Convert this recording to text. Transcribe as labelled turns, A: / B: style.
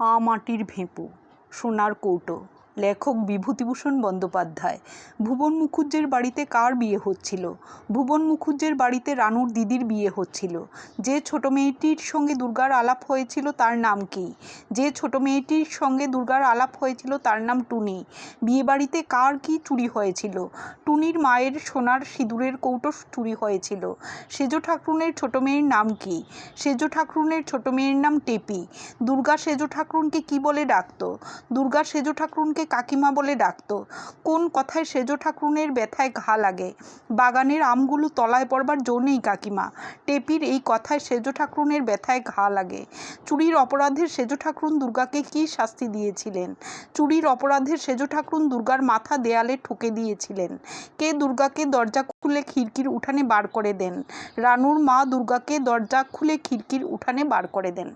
A: আ মাটির ভেঁপু সোনার কৌটো। লেখক বিভূতিভূষণ বন্দ্যোপাধ্যায়। ভুবন মুখুজ্জের বাড়িতে কার বিয়ে হচ্ছিল? ভুবন মুখুজ্জের বাড়িতে রানুর দিদির বিয়ে হচ্ছিল। যে ছোট মেয়েটির সঙ্গে দুর্গার আলাপ হয়েছিল তার নাম কি? যে ছোট মেয়েটির সঙ্গে দুর্গার আলাপ হয়েছিল তার নাম টুনি। বিয়েবাড়িতে কার কি চুরি হয়েছিল? টুনির মায়ের সোনার সিঁদুরের কৌটো চুরি হয়েছিল। সেজ ঠাকরুনের ছোট মেয়ের নাম কি? সেজ ঠাকরুনের ছোট মেয়ের নাম টেপি। দুর্গা সেজ ঠাকরুনকে কি বলে ডাকতো? দুর্গা সেজ ঠাকরুনকে কাকিমা বলে ডাকতো। কোন কথায় সেজ ঠাকরুনের ব্যথায় ঘা লাগে? বাগানের আমগুলো তলায় পড়বার জো নেই কাকিমা। টেপির এই কথায় সেজ ঠাকরুনের ব্যথায় ঘা লাগে। চুরির অপরাধের সেজ ঠাকরুন দুর্গাকে কী শাস্তি দিয়েছিলেন? চুরির অপরাধের সেজ ঠাকরুন দুর্গার মাথা দেয়ালে ঠুকে দিয়েছিলেন। কে দুর্গাকে দরজা খুলে খিড়কির উঠানে বার করে দেন? রানুর মা দুর্গাকে দরজা খুলে খিড়কির উঠানে বার করে দেন।